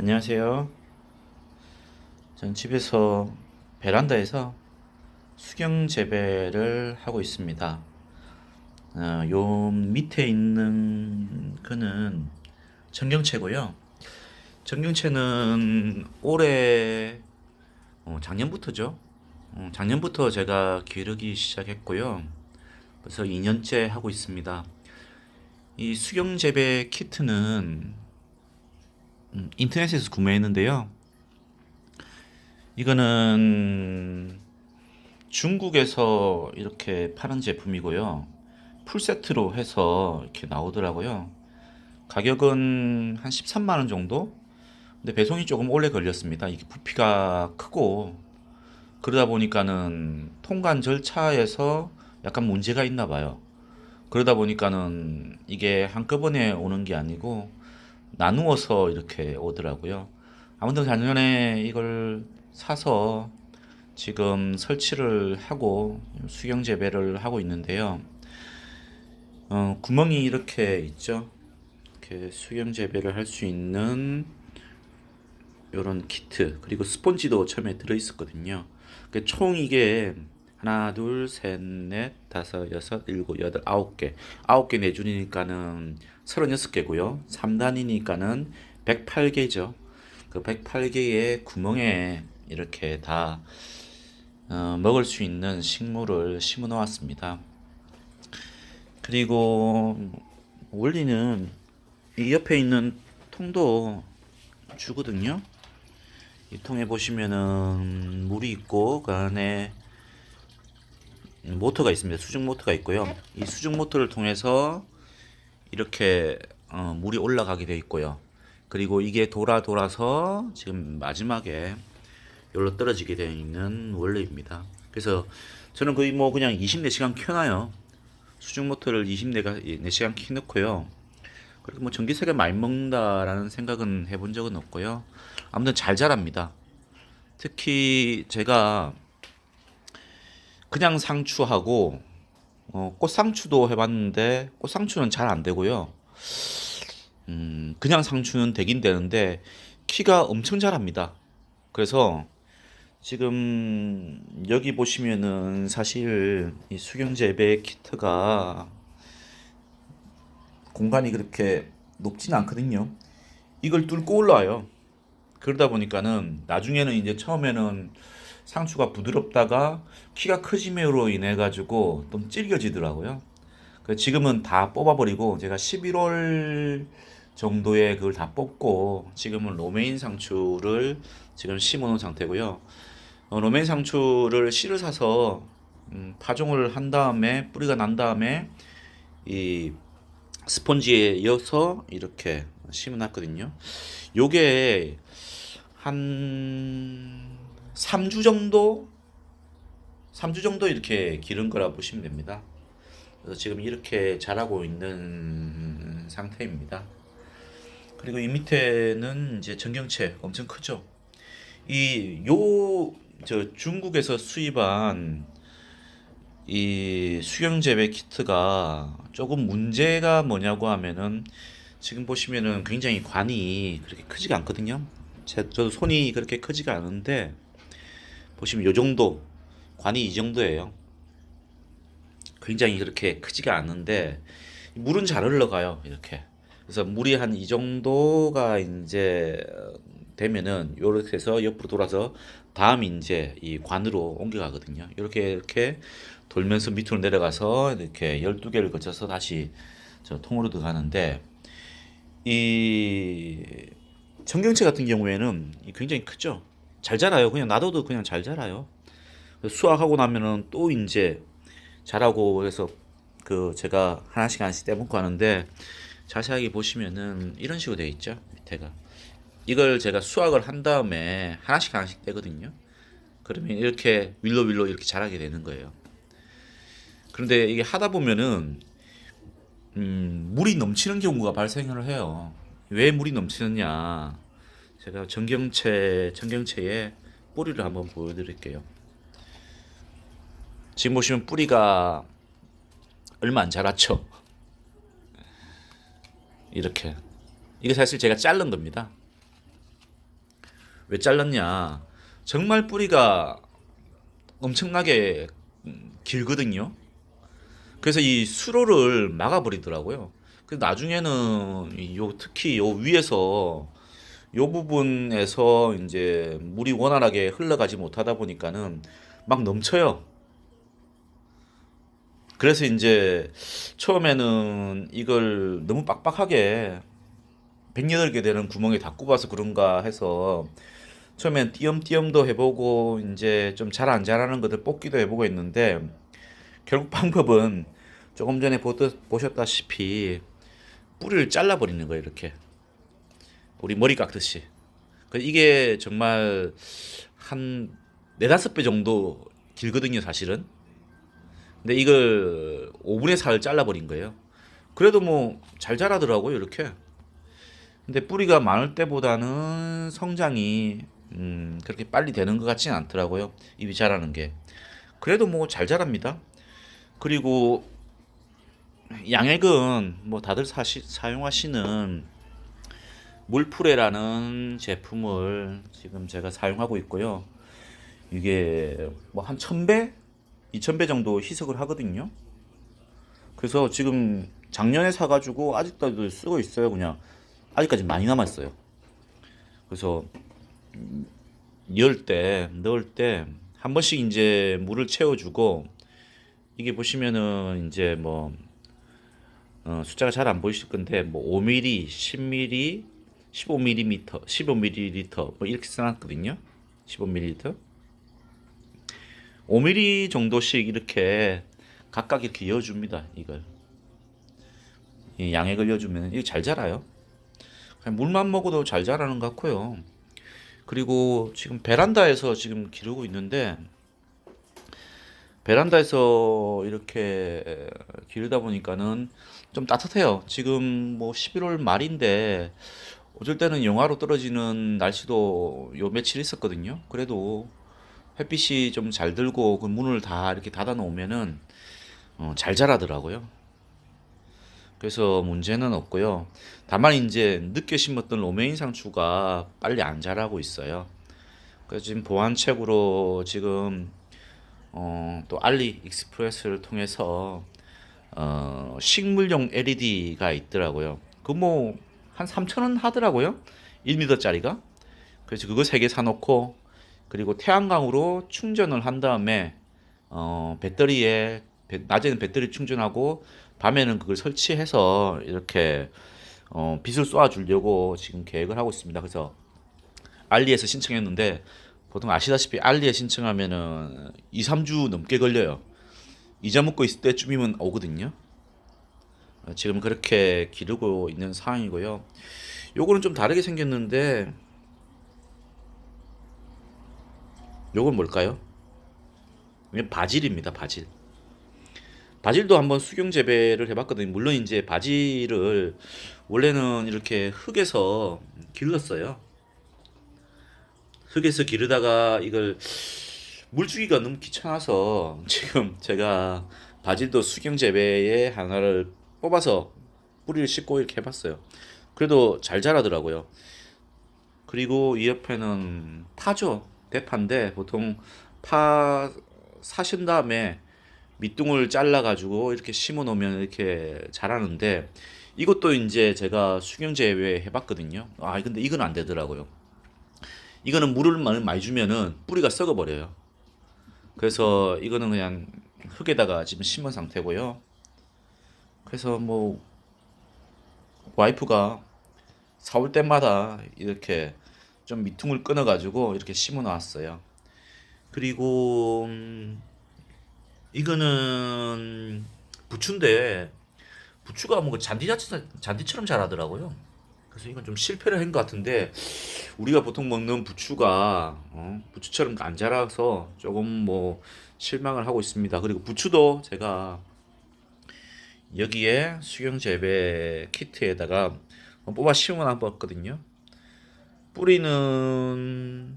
안녕하세요. 전 집에서 베란다에서 수경 재배를 하고 있습니다. 어, 요 밑에 있는 거는 정경채고요. 정경채는 올해 어, 작년부터죠. 어, 작년부터 제가 기르기 시작했고요. 벌써 2년째 하고 있습니다. 이 수경 재배 키트는 음, 인터넷에서 구매했는데요. 이거는 중국에서 이렇게 파는 제품이고요. 풀세트로 해서 이렇게 나오더라고요. 가격은 한 13만 원 정도? 근데 배송이 조금 오래 걸렸습니다. 이게 부피가 크고 그러다 보니까는 통관 절차에서 약간 문제가 있나 봐요. 그러다 보니까는 이게 한꺼번에 오는 게 아니고 나누어서 이렇게 오더라고요. 아무튼 작년에 이걸 사서 지금 설치를 하고 수경 재배를 하고 있는데요. 어, 구멍이 이렇게 있죠. 이렇게 수경 재배를 할 수 있는 이런 키트 그리고 스폰지도 처음에 들어 있었거든요. 그총 이게 하나, 둘, 셋, 넷, 다섯, 여섯, 일곱, 여덟, 아홉 개. 아홉 개 내준이니까는 36개고요. 3단이니까는 108개죠. 그 108개의 구멍에 이렇게 다 어, 먹을 수 있는 식물을 심어 놓았습니다. 그리고 원리는 이 옆에 있는 통도 주거든요. 이 통에 보시면은 물이 있고 그 안에 모터가 있습니다. 수중 모터가 있고요. 이 수중 모터를 통해서 이렇게 어, 물이 올라가게 되어 있고요. 그리고 이게 돌아 돌아서 지금 마지막에 여기로 떨어지게 되어 있는 원리입니다. 그래서 저는 거의 뭐 그냥 24시간 켜놔요. 수중 모터를 24시간 켜놓고요. 그리고 뭐 전기세가 많이 먹는다라는 생각은 해본 적은 없고요. 아무튼 잘 자랍니다. 특히 제가 그냥 상추하고 어, 꽃상추도 해봤는데 꽃상추는 잘 안 되고요. 음, 그냥 상추는 되긴 되는데 키가 엄청 자랍니다. 그래서 지금 여기 보시면은 사실 이 수경 재배 키트가 공간이 그렇게 높진 않거든요. 이걸 뚫고 올라와요. 그러다 보니까는 나중에는 이제 처음에는 상추가 부드럽다가 키가 커짐으로 인해 가지고 좀 질겨지더라고요. 그 지금은 다 뽑아버리고 제가 11월 정도에 그걸 다 뽑고 지금은 로메인 상추를 지금 심어놓은 상태고요. 어, 로메인 상추를 씨를 사서 음, 파종을 한 다음에 뿌리가 난 다음에 이 스펀지에 이어서 이렇게 심어놨거든요. 요게 한 3주 정도 3주 정도 이렇게 기른 거라 보시면 됩니다. 그래서 지금 이렇게 자라고 있는 상태입니다. 그리고 이 밑에는 이제 전경채 엄청 크죠. 이 요 저 중국에서 수입한 이 수경 재배 키트가 조금 문제가 뭐냐고 하면은 지금 보시면은 굉장히 관이 그렇게 크지가 않거든요. 제, 저도 손이 그렇게 크지가 않은데 보시면 요 정도 관이 이 정도예요. 굉장히 그렇게 크지가 않은데 물은 잘 흘러가요. 이렇게. 그래서 물이 한 이 정도가 이제 되면은 요렇게 해서 옆으로 돌아서 다음 이제 이 관으로 옮겨가거든요. 이렇게 이렇게 돌면서 밑으로 내려가서 이렇게 12개를 거쳐서 다시 저 통으로 들어가는데 이 청경채 같은 경우에는 굉장히 크죠. 잘 자라요. 그냥 놔둬도 그냥 잘 자라요. 수확하고 나면은 또 이제 자라고 해서 그 제가 하나씩 하나씩 떼먹고 하는데 자세하게 보시면은 이런 식으로 되어 있죠. 밑에가. 이걸 제가 수확을 한 다음에 하나씩 하나씩 떼거든요. 그러면 이렇게 윌로 윌로 이렇게 자라게 되는 거예요. 그런데 이게 하다 보면은 음, 물이 넘치는 경우가 발생을 해요. 왜 물이 넘치느냐? 제가 전경채 전경채에 뿌리를 한번 보여드릴게요. 지금 보시면 뿌리가 얼마 안 자랐죠? 이렇게 이게 사실 제가 자른 겁니다. 왜 잘랐냐? 정말 뿌리가 엄청나게 음, 길거든요. 그래서 이 수로를 막아버리더라고요. 그 나중에는 이요 특히 요 위에서 요 부분에서 이제 물이 원활하게 흘러가지 못하다 보니까는 막 넘쳐요. 그래서 이제 처음에는 이걸 너무 빡빡하게 108개 되는 구멍에 다 꼽아서 그런가 해서 처음엔 띄엄띄엄도 해보고 이제 좀 잘 안 자라는 것들 뽑기도 해보고 했는데 결국 방법은 조금 전에 보셨다시피 뿌리를 잘라버리는 거예요 이렇게 우리 머리 깎듯이. 그 이게 정말 한 네다섯 배 정도 길거든요 사실은. 근데 이걸 5분의 4를 잘라버린 거예요. 그래도 뭐 잘 자라더라고요 이렇게. 근데 뿌리가 많을 때보다는 성장이 음, 그렇게 빨리 되는 것 같지는 않더라고요 잎이 자라는 게. 그래도 뭐 잘 자랍니다. 그리고 양액은 뭐 다들 사시, 사용하시는 물프레라는 제품을 지금 제가 사용하고 있고요. 이게 뭐 한 1000배? 2000배 정도 희석을 하거든요. 그래서 지금 작년에 사가지고 아직도 쓰고 있어요. 그냥 아직까지 많이 남았어요. 그래서 넣을 때, 넣을 때 한 번씩 이제 물을 채워주고 이게 보시면은 이제 뭐 어, 숫자가 잘 안 보이실 건데 뭐 5mm, 10mm, 15mm, 15ml 뭐 이렇게 써놨거든요. 15ml. 5mm 정도씩 이렇게 각각 이렇게 이어줍니다. 이걸 이 양액을 이어주면 이게 잘 자라요. 물만 먹어도 잘 자라는 것 같고요. 그리고 지금 베란다에서 지금 기르고 있는데 베란다에서 이렇게 기르다 보니까는 좀 따뜻해요. 지금 뭐 11월 말인데 어쩔 때는 영하로 떨어지는 날씨도 요 며칠 있었거든요. 그래도 햇빛이 좀 잘 들고 그 문을 다 이렇게 닫아 놓으면은 어, 잘 자라더라고요. 그래서 문제는 없고요. 다만 이제 늦게 심었던 로메인 상추가 빨리 안 자라고 있어요. 그래서 지금 보완책으로 지금 어, 또 알리 익스프레스를 통해서 어, 식물용 LED가 있더라고요. 그뭐 한 3,000원 하더라고요. 1m짜리가. 그래서 그거 세 개 사놓고 그리고 태양광으로 충전을 한 다음에 어, 배터리에 배- 낮에는 배터리 충전하고 밤에는 그걸 설치해서 이렇게 어, 빛을 쏘아 주려고 지금 계획을 하고 있습니다. 그래서 알리에서 신청했는데 보통 아시다시피 알리에 신청하면은 2, 3주 넘게 걸려요. 잊어먹고 있을 때쯤이면 오거든요. 어, 지금 그렇게 기르고 있는 상황이고요. 요거는 좀 다르게 생겼는데 요건 뭘까요? 바질입니다. 바질. 바질도 한번 수경 재배를 해봤거든요. 물론 이제 바질을 원래는 이렇게 흙에서 길렀어요. 흙에서 기르다가 이걸 물 주기가 너무 귀찮아서 지금 제가 바질도 수경 재배에 하나를 뽑아서 뿌리를 씻고 이렇게 해봤어요. 그래도 잘 자라더라고요. 그리고 이 옆에는 파죠. 대파인데 보통 파 사신 다음에 밑둥을 잘라 가지고 이렇게 심어 놓으면 이렇게 자라는데 이것도 이제 제가 수경 재배 해봤거든요. 아 근데 이건 안 되더라고요. 이거는 물을 많이 주면은 뿌리가 썩어 버려요. 그래서 이거는 그냥 흙에다가 지금 심은 상태고요. 그래서 뭐 와이프가 사올 때마다 이렇게 좀 밑둥을 끊어 가지고 이렇게 심어 놨어요. 그리고 음, 이거는 부추인데 부추가 뭔가 잔디같이 잔디처럼 자라더라고요. 그래서 이건 좀 실패를 한 것 같은데 우리가 보통 먹는 부추가 어, 부추처럼 안 자라서 조금 뭐 실망을 하고 있습니다. 그리고 부추도 제가 여기에 수경 재배 키트에다가 뽑아 심어 놨거든요. 뿌리는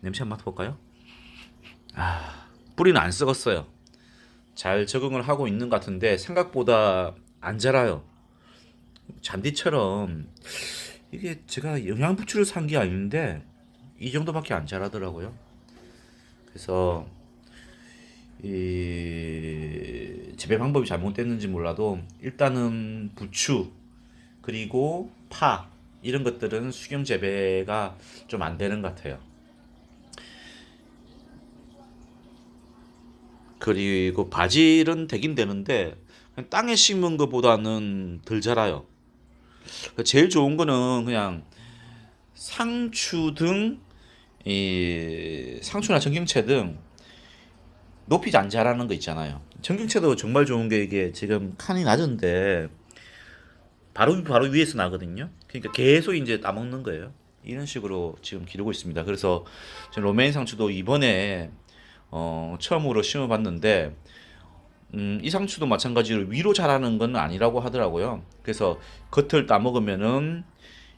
냄새 한번 맡아볼까요? 아, 뿌리는 안 썩었어요. 잘 적응을 하고 있는 것 같은데 생각보다 안 자라요. 잔디처럼 이게 제가 영양부추를 산 게 아닌데 이 정도밖에 안 자라더라고요. 그래서 이 재배 방법이 잘못됐는지 몰라도 일단은 부추 그리고 파 이런 것들은 수경 재배가 좀 안 되는 것 같아요. 그리고 바질은 되긴 되는데 땅에 심은 것보다는 덜 자라요. 제일 좋은 거는 그냥 상추 등 이 상추나 전경채 등 높이 안 자라는 거 있잖아요. 전경채도 정말 좋은 게 이게 지금 칸이 낮은데 바로 바로 위에서 나거든요. 그러니까 계속 이제 따먹는 거예요. 이런 식으로 지금 기르고 있습니다. 그래서 로메인 상추도 이번에 어, 처음으로 심어봤는데 음, 이 상추도 마찬가지로 위로 자라는 건 아니라고 하더라고요. 그래서 겉을 따먹으면은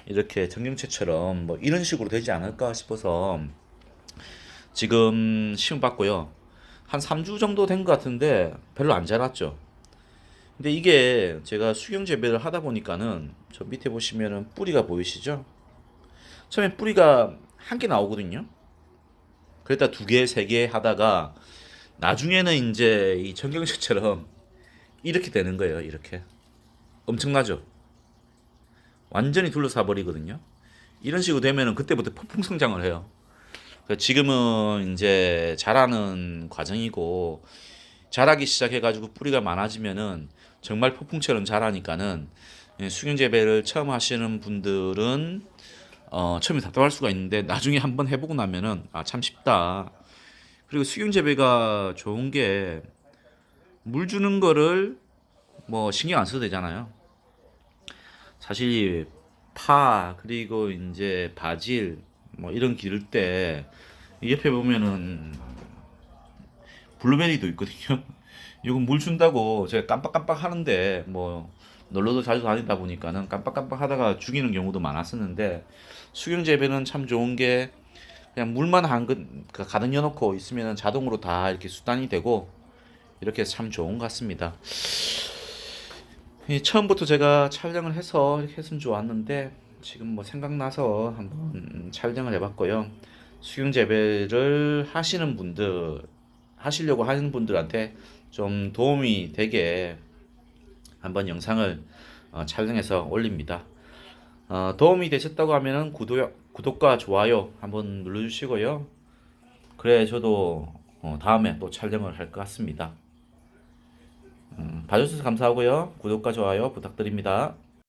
이렇게 정경채처럼 뭐 이런 식으로 되지 않을까 싶어서 지금 심어봤고요. 한 3주 정도 된 것 같은데 별로 안 자랐죠. 근데 이게 제가 수경 재배를 하다 보니까는 저 밑에 보시면은 뿌리가 보이시죠? 처음에 뿌리가 한 개 나오거든요. 그랬다 두 개, 세 개 하다가 나중에는 이제 이 전경채처럼 이렇게 되는 거예요. 이렇게 엄청나죠. 완전히 둘러싸 버리거든요. 이런 식으로 되면은 그때부터 폭풍 성장을 해요. 그러니까 지금은 이제 자라는 과정이고 자라기 시작해가지고 뿌리가 많아지면은 정말 폭풍처럼 자라니까는 예, 수경 재배를 처음 하시는 분들은 어, 처음에 답답할 수가 있는데 나중에 한번 해보고 나면은 아 참 쉽다. 그리고 수경 재배가 좋은 게 물 주는 거를 뭐 신경 안 써도 되잖아요. 사실 파 그리고 이제 바질 뭐 이런 기를 때 옆에 보면은 블루베리도 있거든요. 이거 물 준다고 제가 깜빡깜빡 하는데 뭐 놀러도 자주 다니다 보니까는 깜빡깜빡 하다가 죽이는 경우도 많았었는데 수경 재배는 참 좋은 게 그냥 물만 한 것, 가득 넣어놓고 있으면 자동으로 다 이렇게 수단이 되고 이렇게 참 좋은 것 같습니다. 이 처음부터 제가 촬영을 해서 이렇게 했으면 좋았는데 지금 뭐 생각나서 한번 촬영을 해봤고요. 수경 재배를 하시는 분들 하시려고 하는 분들한테 좀 도움이 되게 한번 영상을 어, 촬영해서 올립니다. 어, 도움이 되셨다고 하면은 구독, 구독과 좋아요 한번 눌러주시고요. 그래 저도 어, 다음에 또 촬영을 할 것 같습니다. 음, 봐주셔서 감사하고요. 구독과 좋아요 부탁드립니다.